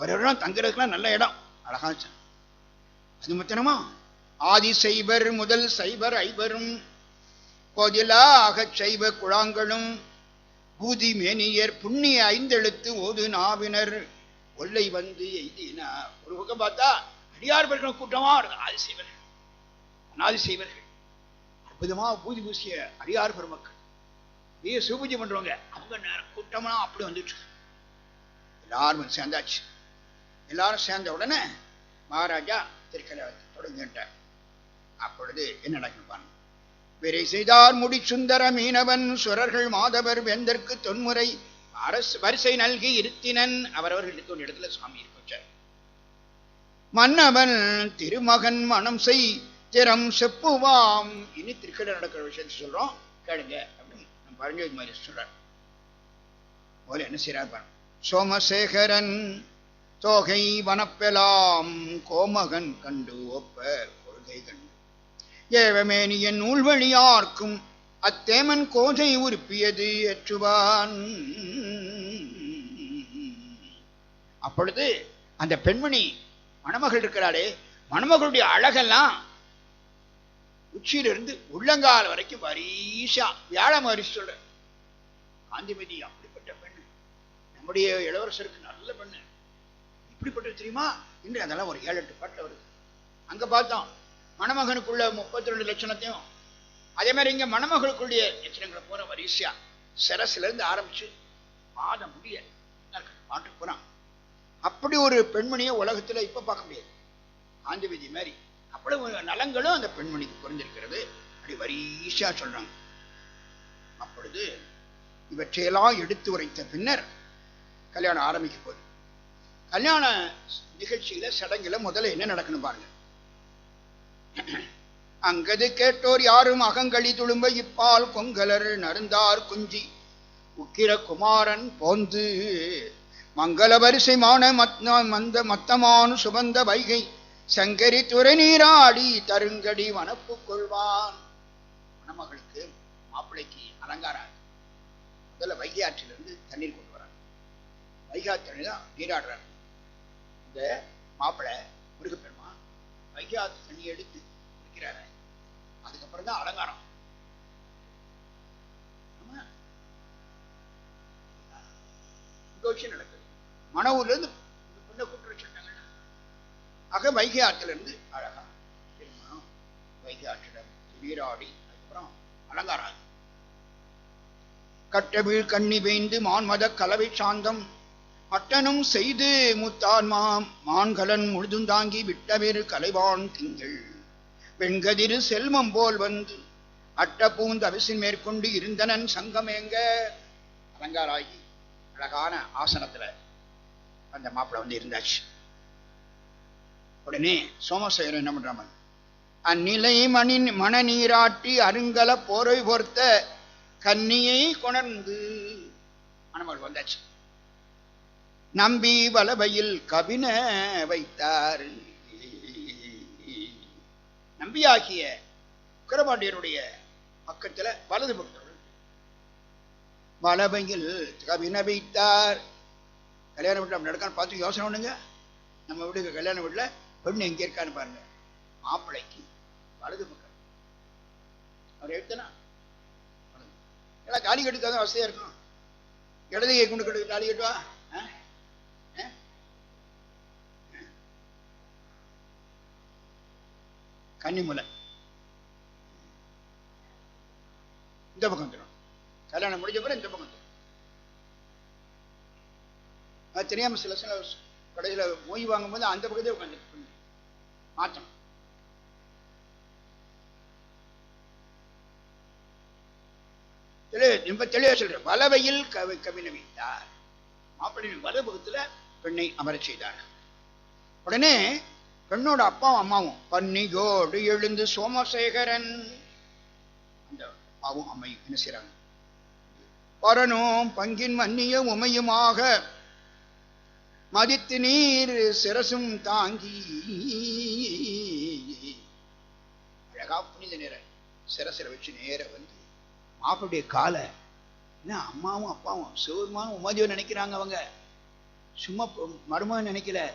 அவரெல்லாம் தங்குறதுக்குலாம் நல்ல இடம். அழகா அது மத்தனமா ஆதி சைபர் முதல் சைபர் ஐவரும் கோதிலாக சைவ குழாங்களும் பூதி மேனியர் புண்ணிய ஐந்தெழுத்து ஓது நாவினர் ஒல்லை வந்து எய்தினா. ஒரு பக்கம் பார்த்தா அடியார்பர்கள் கூட்டமா இருக்கு ஆதி செய்வர்கள் அநாதி செய்வர்கள் அற்புதமா பூதி பூசிய அடியார் பெருமக்கள். நீ சிவபூஜை பண்றவங்க. அவங்க நேரம் கூட்டமா அப்படி வந்துட்டு எல்லாரும் சேர்ந்தாச்சு. எல்லாரும் சேர்ந்த உடனே மகாராஜா திருக்கலை தொடங்கிட்டார் அப்பொழுது என்ன நடக்கும் விரை செய்தார் முடி சுந்தர மீனவன் சுரர்கள் மாதவர் வேந்தற்கு தொன்முறை அரசு வரிசை நல்கி இருத்தினன். அவரவர்கள் இருக்க ஒரு இடத்துல சுவாமி இருப்பார் மன்னவன் திருமகன் மனம் செய் திறம் செப்புவாம். இனி திருக்கடை நடக்கிற விஷயத்தை சொல்றோம். கேளுங்க அப்படின்னு நம்ம மாதிரி சொல்றார். என்ன செய்யறார் பாருங்க. சோமசேகரன் தோகை வனப்பெலாம் கோமகன் கண்டு ஒப்ப கொள்கை கண்டு ஏவமேனியன் நூல்வழியார்க்கும் அத்தேமன் கோதை உருப்பியது ஏற்றுவான். அப்பொழுது அந்த பெண்மணி மணமகள் இருக்கிறாளே மணமகளுடைய அழகெல்லாம் உச்சியிலிருந்து உள்ளங்கால் வரைக்கும் வரிசா வியாழ மாதிரி சொல்ற. காந்திமதி அப்படிப்பட்ட பெண்ணு. நம்முடைய இளவரசருக்கு நல்ல பெண்ணு. எப்படிப்பட்டது தெரியுமா? இன்று அதெல்லாம் ஒரு ஏழு எட்டு பாட்டில் வருது. அங்க பார்த்தோம் மணமகனுக்குள்ள முப்பத்தி ரெண்டு லட்சணத்தையும் அதே மாதிரி இங்க மணமகளுக்குள்ள லட்சணங்களை போற வரிசையா சிரசுல இருந்து ஆரம்பிச்சு பாத முடிய பாட்டு போறான். அப்படி ஒரு பெண்மணியை உலகத்துல இப்ப பார்க்க முடியாது. காந்திமதி மாதிரி அவ்வளவு நலங்களும் அந்த பெண்மணிக்கு குறைஞ்சிருக்கிறது அப்படி வரிசையா சொல்றாங்க. அப்பொழுது இவற்றையெல்லாம் எடுத்து உரைத்த பின்னர் கல்யாணம் ஆரம்பிக்க போகுது. கல்யாண நிகழ்ச்சியில சடங்குல முதல்ல என்ன நடக்கணும் பாருங்க. அங்கது கேட்டோர் யாரும் அகங்களி துளும்ப இப்பால் கொங்கலர் நருந்தார் குஞ்சி. உக்கிர குமாரன் போந்து மங்கள வரிசைமான மத்ன- மந்த மத்தமானு சுபந்த வைகை. சங்கரி துறை நீராடி தருங்கடி வனப்பு கொள்வான். மணமகளுக்கு மாப்பிள்ளைக்கு அலங்காரம் முதல்ல வைகை ஆற்றிலிருந்து தண்ணீர் கொண்டு வராங்க. வைகா தான் நீராடுறாங்க. இந்த மாப்பிள்ளை முருகப்பெருமா வைகாத்து தண்ணி எடுத்து குடிக்கிறாரு. அதுக்கப்புறம் தான் அலங்காரம் விஷயம் நடக்குது. மன ஊர்ல இருந்து பொண்ணை கூப்பிட்டு வச்சுட்டாங்க ஆக வைகை ஆற்றுல இருந்து அழகா திருமணம் வைகை ஆற்றிடம் நீராடி அதுக்கப்புறம் அலங்காரம் கட்டவிழ் கண்ணி வேந்து மான்மத கலவை சாந்தம் அட்டனும் செய்து முத்தான்மாம் மான்கலன் முழுதுந்தாங்கி விட்டவேறு கலைவான் திங்கள். வெண்கதிரு செல்வம் போல் வந்து அட்ட பூந்தவிசின் மேற்கொண்டு இருந்தனன் சங்கமேங்க. அலங்காராகி அழகான ஆசனத்துல அந்த மாப்பிள்ளை வந்து இருந்தாச்சு. உடனே சோமசேகரன் என்ன பண்றாமன் அந்நிலை மணி மணநீராட்டி அருங்கல போரை பொறுத்த கன்னியை கொணர்ந்து மணமகள் வந்தாச்சு. நம்பி வலவையில் கவின வைத்தார். நம்பியாகிய உக்கரபாண்டியருடைய பக்கத்துல வலது பக்தர்கள் வலவையில் கவின வைத்தார். கல்யாண வீட்டில் அப்படி நடக்கான்னு பார்த்து யோசனை பண்ணுங்க. நம்ம வீட்டுக்கு கல்யாண வீட்டில் பெண் எங்கே இருக்கான்னு பாருங்க. மாப்பிள்ளைக்கு வலது பக்கம். அவர் எடுத்தனா எல்லாம் தாலி கட்டுக்காக இருக்கும். இடது கை கொண்டு கட்டு காலி கட்டுவா? கன்னிமுலை. இந்த பக்கம் வந்துடும் கல்யாணம் முடிஞ்ச பிறகு இந்த பக்கம் வந்துடும் அது தெரியாமல் சில சில கடையில மொய் வாங்கும்போது அந்த பக்கத்தே உட்காந்து மாற்றம். ரொம்ப தெளிவா சொல்ற வலவையில் கவி கவின மாப்பிள்ளையின் வலபுகத்துல பெண்ணை அமர செய்தார். உடனே பெண்ணோட அப்பாவும் அம்மாவும் பன்னிகோடு எழுந்து சோமசேகரன். அந்த அப்பாவும் அம்மையும் என்ன செய்றாங்க? பரனும் பங்கின் மன்னிய உமையுமாக மதித்து நீர் சிரசும் தாங்கி. அழகா புனித நேர சிரசில வச்சு நேர வந்து மாப்பிளுடைய காலை என்ன அம்மாவும் அப்பாவும் சிவருமானும் உமாதியும் நினைக்கிறாங்க அவங்க. சும்மா பொ- மருமகன் நினைக்கல.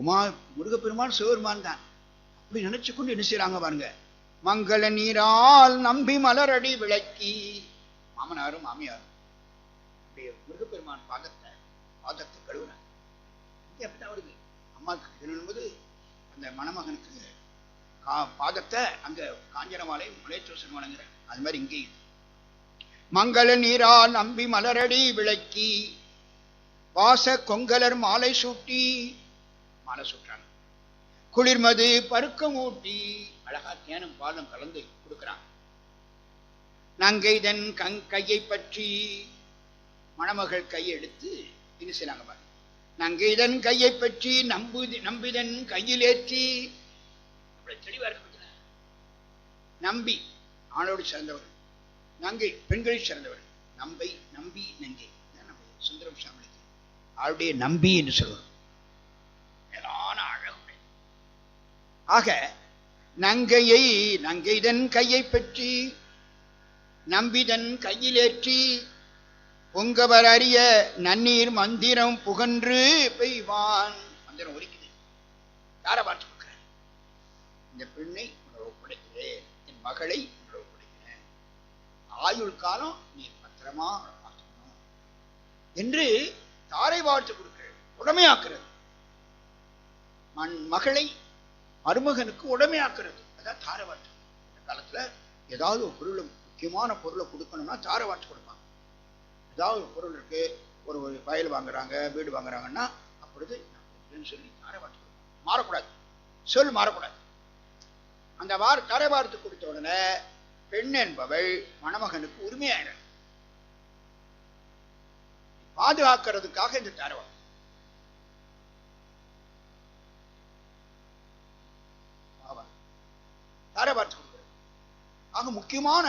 உமா முருகப்பெருமான் சிவபெருமான் தான். அப்படி நினைச்சு கொண்டு என்ன செய்றாங்க பாருங்க. மங்கள நீரால் நம்பி மலரடி விளக்கி. மாமனாரும் மாமியாரும் அப்படியே முருகப்பெருமான் பாதத்தை பாதத்தை கழுவுறாங்க. இங்க அப்படிதான் வருது. அம்மாவுக்கு திரும்பும்போது அந்த மணமகனுக்கு கா பாதத்தை அங்க காஞ்சனமாலை முலேச்சோசன் வணங்குறேன் அது மாதிரி இங்கேயும் மங்கள நீரால் நம்பி மலரடி விளக்கி. வாச கொங்கலர் மாலை சூட்டி. மாலை சுற்றாங்க குளிர்மது பருக்கம் ஊட்டி அழகா தேனும் பாலும் கலந்து கொடுக்குறாங்க நங்கைதன் கங் கையை பற்றி மணமகள் கையெடுத்து எடுத்து செய்யறாங்க செய்றாங்க பாருங்க நங்கைதன் கையை பற்றி நம்பு நம்பிதன் கையிலேற்றி அவ்வளவு தெளிவா இருக்க நம்பி ஆணோடு சேர்ந்தவர். நங்கை பெண்களை சேர்ந்தவர். நம்பை நம்பி நங்கை. நம்ம சுந்தரம் சாமிக்கு. அவருடைய நம்பி என்று சொல்லுவோம் ஆக நங்கையை நங்கைதன் கையை பற்றி நம்பிதன் கையிலேற்றி பொங்கவர் அறிய நன்னீர் மந்திரம் புகன்று பெய்வான். மந்திரம் ஒலிக்குது. யார பார்த்து கொடுக்கிறேன் இந்த பெண்ணை உணவு ஒப்படைக்கிறேன். என் மகளை உணவு ஒப்படைக்கிறேன். ஆயுள் காலம் நீ பத்திரமா பார்த்துக்கணும். என்று தாரை வாழ்த்து கொடுக்கிறேன் உடமையாக்குறது. மண் மகளை மருமகனுக்கு உடமையாக்குறது. அதான் தாரவாட்டு. இந்த காலத்துல ஏதாவது ஒரு பொருள் முக்கியமான பொருளை கொடுக்கணும்னா தாரவாட்டு கொடுப்பாங்க. ஏதாவது ஒரு பொருள் இருக்கு ஒரு ஒரு வயல் வாங்குறாங்க வீடு வாங்குறாங்கன்னா அப்பொழுது சொல்லி தாரவாட்டு கொடுப்பாங்க. மாறக்கூடாது. சொல் மாறக்கூடாது. அந்த வார தரைவார்த்தை கொடுத்த உடனே பெண் என்பவள் மணமகனுக்கு உரிமையாயிட பாதுகாக்கிறதுக்காக இந்த தாரை தாரை பார்த்து கொடுக்குறது ஆக முக்கியமான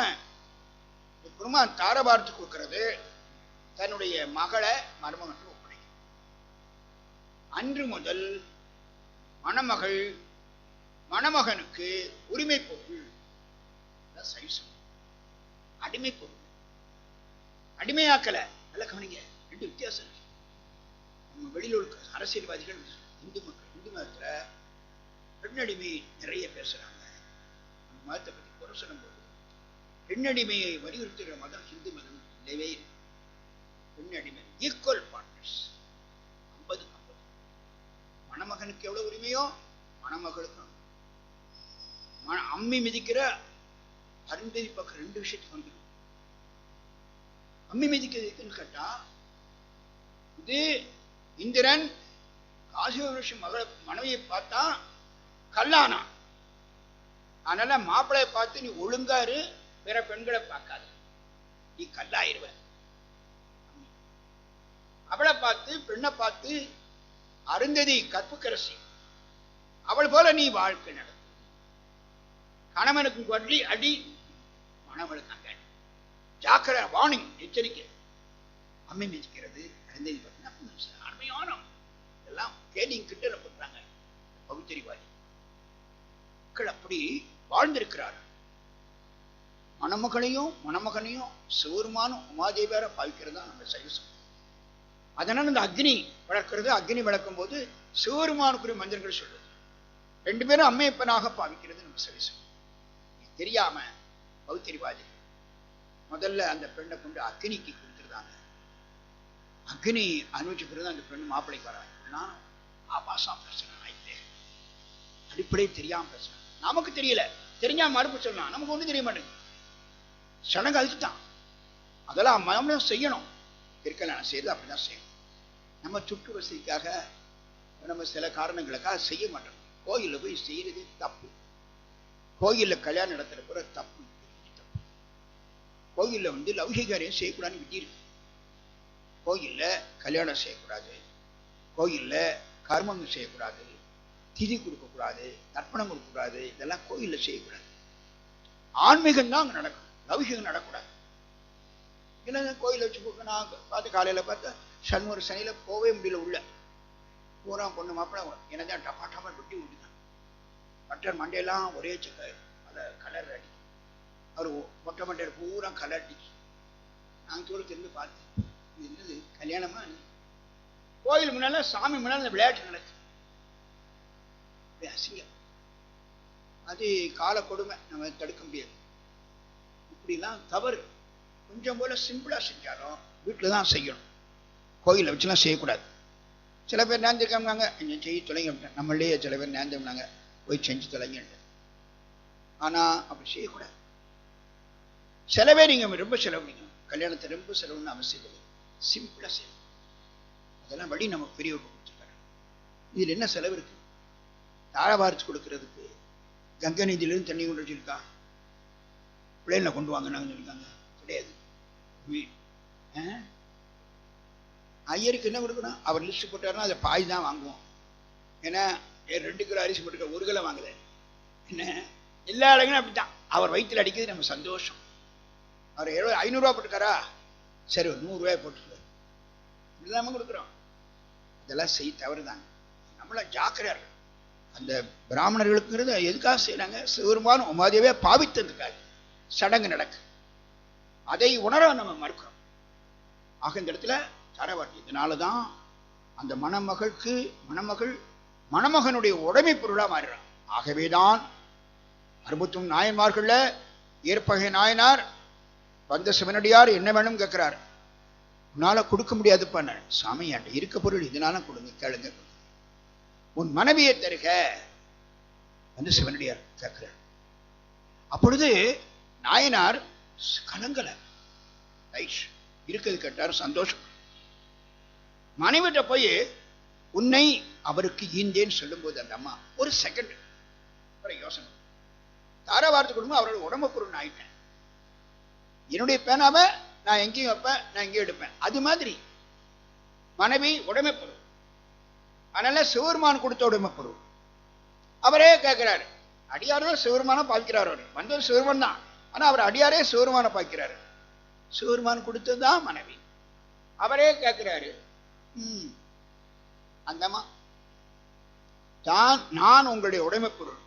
ஒரு பெருமான் தாரை பார்த்து கொடுக்கிறது தன்னுடைய மகளை மருமகனுக்கு ஒப்படைக்கும் அன்று முதல் மணமகள் மணமகனுக்கு உரிமை பொருள் சைசம் அடிமை பொருள். அடிமையாக்கல. நல்ல கவனிங்க. ரெண்டு வித்தியாசம் இருக்கு. நம்ம வெளியில் உள்ள அரசியல்வாதிகள் இந்து மக்கள் இந்து மதத்துல பெண்ணடிமை நிறைய பேசுறாங்க. மதத்தை பத்தி குறை சொல்லும்போது பெண்ணடிமையை வலியுறுத்துகிற மதம் இந்து மதம் இல்லவே இல்லை. பெண்ணடிமை ஈக்குவல் பார்ட்னர்ஸ் ஐம்பது ஐம்பது. மணமகனுக்கு எவ்வளவு உரிமையோ மணமகளுக்கும் அம்மி மிதிக்கிற அருந்ததி பக்கம் ரெண்டு விஷயத்துக்கு வந்துடும். அம்மி மிதிக்கிறதுக்குன்னு கேட்டா இது இந்திரன் காசி ரிஷி மகளை மனைவியை பார்த்தா கல்லானான். அதனால மாப்பிள்ளையை பார்த்து நீ ஒழுங்காரு பிற பெண்களை பார்க்காத. நீ கல்லாயிருவ. அவளை பார்த்து பெண்ணை பார்த்து அருந்ததி கற்புக்கரசி அவள் போல நீ வாழ்க்கை நடத்து கணவனுக்கு கொள்ளி அடி மணவனுக்கு அங்க ஜாக்கிர வார்னிங் எச்சரிக்கை. அம்மை மிதிக்கிறது அருந்ததி பார்த்தீங்கன்னா அருமையான எல்லாம் கேலிங் கிட்ட பண்றாங்க பகுத்தறிவாதி மக்கள் அப்படி வாழ்ந்திருக்கிறார். மணமகளையும் மணமகனையும் சிவருமானும் உமாதேவியார பாவிக்கிறது தான் நம்ம சைவசம் அதனால இந்த அக்னி வளர்க்கிறது அக்னி வளர்க்கும் போது சிவருமானுக்குரிய மந்திரங்கள் சொல்றது. ரெண்டு பேரும் அம்மையப்பனாக பாவிக்கிறது நம்ம சைவசம் தெரியாம பௌத்தறிவாதி முதல்ல அந்த பெண்ணை கொண்டு அக்னிக்கு கொடுத்துருந்தாங்க. அக்னி அனுபவிச்ச பிறகு அந்த பெண்ணு மாப்பிள்ளைக்கு வராங்க. ஆபாசம் பிரச்சனை ஆயிட்டு அடிப்படை தெரியாம பிரச்சனை நமக்கு தெரியல. தெரிஞ்சா மறுப்பு சொல்லலாம். நமக்கு ஒண்ணும் தெரிய மாட்டேங்குது. சடங்கு அதுக்கு அதெல்லாம் மனம் செய்யணும். இருக்கல செய்யறது அப்படிதான் செய்யணும். நம்ம சுற்று வசதிக்காக நம்ம சில காரணங்களுக்காக செய்ய மாட்டோம். கோயிலில் போய் செய்யறது தப்பு. கோயிலில் கல்யாணம் நடத்துற கூட தப்பு. தப்பு வந்து லௌகிகாரியம் செய்யக்கூடாதுன்னு விதி இருக்கு கோயில்ல கல்யாணம் செய்யக்கூடாது. கோயிலில் கர்மங்கள் செய்யக்கூடாது. திதி கொடுக்கக்கூடாது தர்ப்பணம் கொடுக்கக்கூடாது இதெல்லாம் கோயில்ல செய்யக்கூடாது. ஆன்மீகம் தான் அங்க நடக்கும். லௌகிகம் நடக்கூடாது. இல்லை கோயிலை வச்சு கொடுக்க நான் பார்த்து காலையில பார்த்தா சன்மூர் சனியில போகவே முடியல உள்ள. பூரா பொண்ணு மாப்பிள்ள என்னதான் டப்பா டப்பா வெட்டி விட்டுதான் மற்ற மண்டையெல்லாம் ஒரே சக்க அதை கலர் அடி அவர் மொட்டை மண்டையில் பூரா கலர் அடிச்சு. நாங்கள் தூரம் திரும்பி பார்த்தேன். இது என்னது? கல்யாணமா? கோயில் முன்னால சாமி முன்னால இந்த விளையாட்டு நடக்கு இது அசிங்கம். அது கால கொடுமை நம்ம தடுக்க முடியாது. இப்படிலாம் தவறு. கொஞ்சம் போல சிம்பிளா செஞ்சாலும் வீட்டில் தான் செய்யணும். கோயிலை வச்சுலாம் செய்யக்கூடாது. சில பேர் நேர்ந்திருக்காங்க கொஞ்சம் செய்ய தொலைங்க நம்மளே சில பேர் நேர்ந்தோம்னாங்க போய் செஞ்சு தொலைங்கன்ட்டு. ஆனா அப்படி செய்யக்கூடாது. செலவே நீங்க ரொம்ப செலவுங்க கல்யாணத்தை ரொம்ப செலவுன்னு அவசியம் இல்லை. சிம்பிளா செய்யணும். அதெல்லாம் வழி நம்ம பெரியவர்கள் கொடுத்துருக்காரு. இதுல என்ன செலவு இருக்கு? தாழவாரிச்சு கொடுக்கறதுக்கு கங்கை நதியிலிருந்து தண்ணி கொண்டு வச்சிருக்கா பிள்ளைகளை கொண்டு வாங்கினாங்கன்னு சொல்லியிருக்காங்க. கிடையாது. ஐயருக்கு என்ன கொடுக்கணும்? அவர் லிஸ்ட் போட்டாருன்னா அதை பாய் தான் வாங்குவோம். ஏன்னா ரெண்டு கிலோ அரிசி போட்டுக்க ஒரு கிலோ வாங்கல. என்ன? எல்லா இடங்களும் அப்படித்தான். அவர் வயிற்றில் அடிக்கிறது நம்ம சந்தோஷம். அவர் எழுபது ஐநூறுரூவா போட்டுக்காரா சரி ஒரு நூறுரூவாய் போட்டுருக்காரு. இப்படிதான் நம்ம கொடுக்குறோம். இதெல்லாம் செய்ய தவறு தாங்க நம்மள ஜாக்கிரதையா இருக்கணும். அந்த பிராமணர்களுக்குங்கிறது எதுக்காக செய்யறாங்க சிவருமான உமாதேவே பாவித்ததுக்காக சடங்கு நடக்கு. அதை உணர நம்ம மறுக்கிறோம். ஆக இந்த இடத்துல தரவாட்டி இதனால தான் அந்த மணமகளுக்கு மணமகள் மணமகனுடைய உடைமை பொருளா மாறுறான். ஆகவேதான் அறுபத்தும் நாயன்மார்கள்ல ஏற்பகை நாயனார் வந்த சிவனடியார் என்ன வேணும் கேட்கிறார். உன்னால கொடுக்க முடியாதுப்பா சாமியாண்ட இருக்க பொருள் இதனால கொடுங்க கேளுங்க. உன் மனைவியை தருக வந்து சிவனடியார் கேட்கிறார். அப்பொழுது நாயனார் கலங்கல. ஐஷ் இருக்கிறது கேட்டார் சந்தோஷம். மனைவிட்ட போய் உன்னை அவருக்கு ஈந்தேன்னு சொல்லும்போது அந்த அம்மா ஒரு செகண்ட் யோசனை. தாரா வார்த்தை கொடுக்கும் அவரோட உடம்பு பொருள் ஆயிட்டேன். என்னுடைய பேனாவை நான் எங்கேயும் வைப்பேன் நான் எங்கேயும் எடுப்பேன். அது மாதிரி மனைவி உடமை பொருள். அதனால சிவருமான் கொடுத்த உடைமை பொருள் அவரே கேட்கிறாரு அடியாரும் சிவருமான பார்க்கிறார் அவர் வந்தது சிவருமன் தான். ஆனா அவர் அடியாரே சிவருமான பார்க்கிறாரு சிவருமான் கொடுத்தது தான் மனைவி. அவரே கேட்கிறாரு ம். அந்தம்மா தான் நான் உங்களுடைய உடைமை பொருள்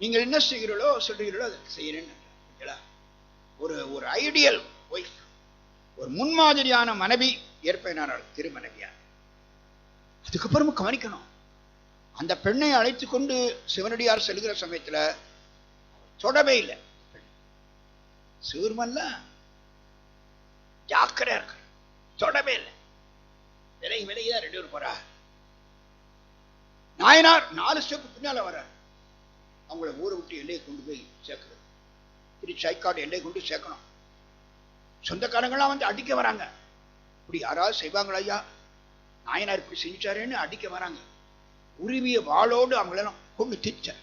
நீங்கள் என்ன செய்கிறீர்களோ சொல்றீங்களோ அதை செய்கிறேன்னு ஒரு ஒரு ஐடியல் ஒய்ஃப் ஒரு முன்மாதிரியான மனைவி ஏற்பேனார் திருமனைவியார் அதுக்கப்புறமும் கவனிக்கணும். அந்த பெண்ணை அழைத்து கொண்டு சிவனடியார் செல்கிற சமயத்துல தொடவே இல்லை. சிவருமல்ல ஜாக்கிரா இருக்க தொடவே இல்லை. விலகி விலகி தான் ரெண்டு பேரும் போறா. நாயனார் நாலு ஸ்டெப் பின்னால வர்றார். அவங்கள ஊரை விட்டு எல்லையை கொண்டு போய் சேர்க்கிறது. திரு சைக்காடு எல்லையை கொண்டு சேர்க்கணும். சொந்தக்காரங்களாம் வந்து அடிக்க வராங்க. இப்படி யாராவது செய்வாங்களா ஐயா? நாயனார் இப்படி செஞ்சாருன்னு அடிக்க வராங்க. உருவிய வாளோடு அவங்களெல்லாம் கொண்டு திரிச்சார்.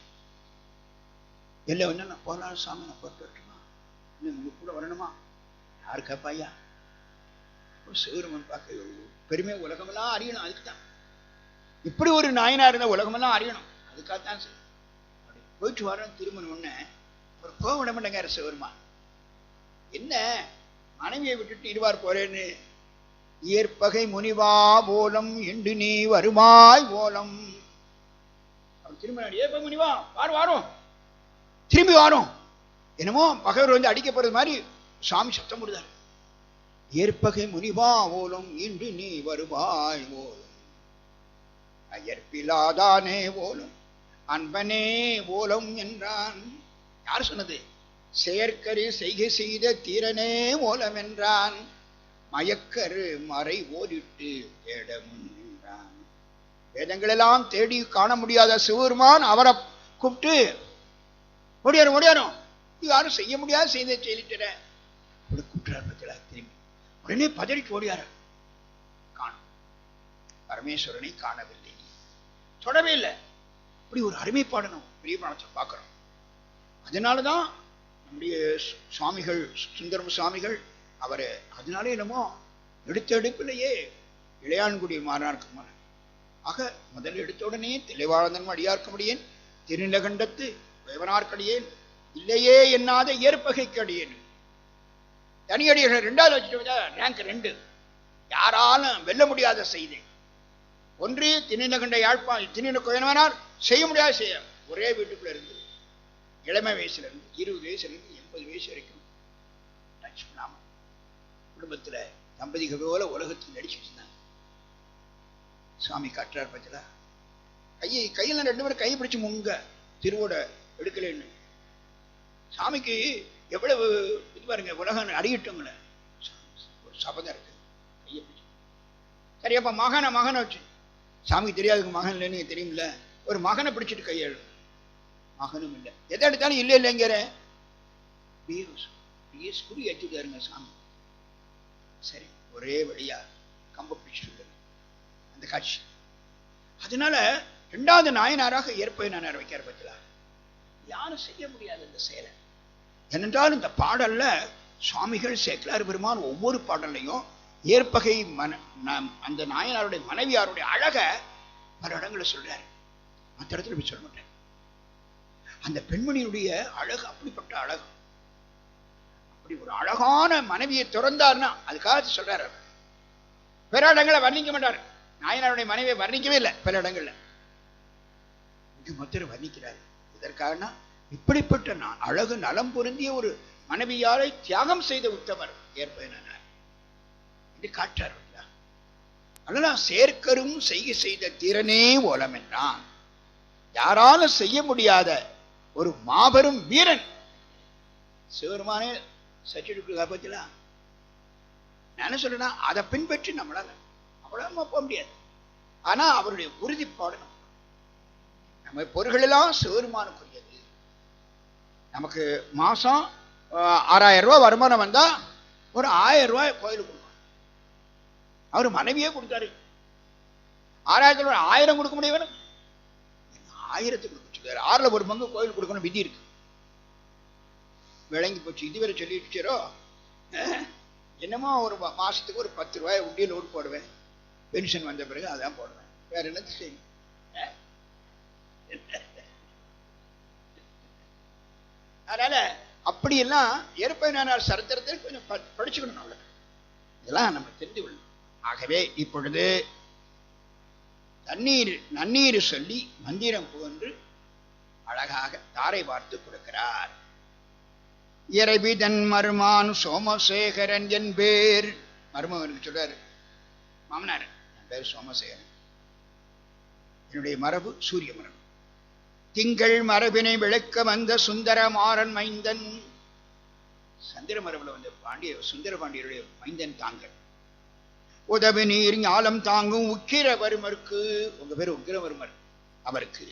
எல்லாம் வந்து நான் போகலாம் சாமி நான் போட்டு வரட்டுமா? இல்லை உங்க கூட வரணுமா? யார் கேப்பா சிவருமன் பார்க்க பெருமை உலகமெல்லாம் அறியணும் அதுக்கு தான். இப்படி ஒரு நாயனா இருந்தால் உலகமெல்லாம் அறியணும் அதுக்காக தான் சார் போயிட்டு வரோம் திருமணம் ஒன்று ஒரு கோவிட சிவருமா என்ன மனைவியை விட்டுட்டு இருவார் போறேன்னு ஏற்பகை முனிவா போலம் என்று நீ வருமாய் போலம். திரும்ப ஏற்ப முனிவா வாரு வாரும். திரும்பி வாரும். என்னமோ பகைவர் வந்து அடிக்க போறது மாதிரி சாமி சத்தம் விடுதார் ஏற்பகை முனிவா ஓலம் இன்று நீ வருவாய் ஓலம் அயற்பிலாதானே போலும் அன்பனே ஓலம் என்றான். யார் சொன்னது? செயற்கரி செய்கை செய்த தீரனே ஓலம் என்றான். மயக்கரு மறை ஓரிட்டு தேட முன் வேதங்களெல்லாம் தேடி காண முடியாத சிவருமான் அவரை கூப்பிட்டு ஓடியாரும் ஓடியாரும் யாரும் செய்ய முடியாது செய்த செய்துட்டு அப்படி கூப்பிட்டார் பத்தில திரும்பி. உடனே பதறிக்கு ஓடியார. காணும். பரமேஸ்வரனை காணவில்லை. தொடவே இல்லை. அப்படி ஒரு அருமை பாடணும். பெரிய பணத்தை அதனால அதனாலதான் நம்முடைய சு- சுவாமிகள் சுந்தரம் சுவாமிகள் அவர் அதனாலே என்னமோ எடுத்த எடுப்பிலேயே இளையான்குடி மாறாருக்கு மாற ஆக முதல் எடுத்த உடனே திளைவாழ்ந்தன் அடியார்க்க முடியேன் திருநிலகண்டத்து தேவனார்க்கடியேன் இல்லையே என்னாத ஏற்பகைக்கு அடியேன். ரெண்டாவது வச்சுட்டு ரேங்க் ரெண்டு. யாராலும் வெல்ல முடியாத செய்தி. ஒன்று திணிநகண்ட யாழ்ப்பாணம் திணின கோயனவனார் செய்ய முடியாத செய்ய. ஒரே வீட்டுக்குள்ள இருந்து இளமை வயசுல இருந்து இருபது வயசுல இருந்து எண்பது வயசு வரைக்கும். டச் பண்ணாமல் குடும்பத்துல தம்பதிகள் போல உலகத்தில் நடிச்சுட்டு இருந்தாங்க. சுவாமி காட்டுறார் பத்தில கையை கையில் ரெண்டு பேரும் கையை பிடிச்சு முங்க திருவோட எடுக்கலன்னு. சாமிக்கு எவ்வளவு இது பாருங்க உலகம் அறியட்டுங்கள ஒரு சபதம் இருக்கு. கையை பிடிச்சி. சரி அப்ப மகனை மகனை வச்சு. சாமிக்கு தெரியாதுக்கு மகன் இல்லைன்னு தெரியுமில்ல ஒரு மகனை பிடிச்சிட்டு கையெழு மகனும் இல்லை. எதை எடுத்தாலும் இல்லை இல்லைங்கிற குறி ஏற்றிட்டாருங்க சாமி. சரி ஒரே வழியா கம்ப பிடிச்சிட்டு அந்த காட்சி. அதனால இரண்டாவது நாயனாராக ஏற்பை நாயனார் வைக்கார் பத்திலா யாரும் செய்ய முடியாது இந்த செயலை. ஏனென்றால் இந்த பாடல்ல சுவாமிகள் சேக்கலார் பெருமான் ஒவ்வொரு பாடல்லையும் ஏற்பகை மன நம் அந்த நாயனாருடைய மனைவியாருடைய அழக பல இடங்களில் சொல்றாரு. மற்ற இடத்துல போய் சொல்ல மாட்டேன். அந்த பெண்மணியுடைய அழகு அப்படிப்பட்ட அழகு. அப்படி ஒரு அழகான மனைவியை துறந்தார்னா அதுக்காக சொல்றாரு பிற இடங்களை வர்ணிக்க மாட்டார். நாயனாருடைய மனைவியை வர்ணிக்கவே இல்லை பிற இடங்கள்ல. இங்கு மொத்தர் வர்ணிக்கிறார். இதற்காகனா இப்படிப்பட்ட நான் அழகு நலம் பொருந்திய ஒரு மனைவியாரை தியாகம் செய்த உத்தவர் ஏற்பனார் என்று காட்டார் அதெல்லாம் சேர்க்கரும் செய்ய செய்த திறனே ஓலம் என்றான் யாராலும் செய்ய முடியாத ஒரு மாபெரும் வீரன். சிவருமானே சச்சிடு பார்த்தீங்களா நான் என்ன சொல்றேன்னா அதை பின்பற்றி நம்மளால அவ்வளவு போக முடியாது. ஆனா அவருடைய உறுதிப்பாடு நம்ம நம்ம பொருள்களெல்லாம் சிவருமானுக்குரியது நமக்கு மாசம் ஆறாயிரம் ரூபாய் வருமானம் வந்தா ஒரு ஆயிரம் ரூபாய் கோயிலுக்கு கொடுக்கணும் அவர் மனைவியே கொடுத்தாரு. ஆறாயிரத்துல ஒரு ஆயிரம் கொடுக்க முடியும் வேணும் ஆயிரத்துக்கு கொடுத்துருக்காரு ஆறில் ஆறுல ஒரு பங்கு கோயில் கொடுக்கணும் விதி இருக்கு. விளங்கி போச்சு. இதுவரை சொல்லிடுச்சாரோ என்னமோ ஒரு மாதத்துக்கு மாசத்துக்கு ஒரு பத்து ரூபாய் உண்டியல் நோட் போடுவேன். பென்ஷன் வந்த பிறகு அதான் போடுவேன். வேற என்னது செய்யும்? அதனால அப்படியெல்லாம் ஏற்பனார் சரித்திரத்தில் கொஞ்சம் ப- படிச்சுக்கணும் நல்ல இதெல்லாம் நம்ம தெரிந்து கொள்ளணும். ஆகவே இப்பொழுது தண்ணீர் நன்னீர் சொல்லி மந்திரம் புகன்று அழகாக தாரை பார்த்து கொடுக்கிறார். இறைபிதன் மருமான் சோமசேகரன் என் பேர். மருமகனுக்கு சொல்றாரு. மாமனார் என் பேர் சோமசேகரன். என்னுடைய மரபு சூரிய மரபு. திங்கள் மரபினை விளக்க வந்த சுந்தர மாறன் மைந்தன். சந்திர மரபுல வந்த பாண்டிய சுந்தர பாண்டியருடைய மைந்தன் தாங்கள். உதவி நீர் ஞாலம் தாங்கும் உக்கிரவர்மருக்கு உங்க பேர் உக்கிரவர்மர் அவருக்கு.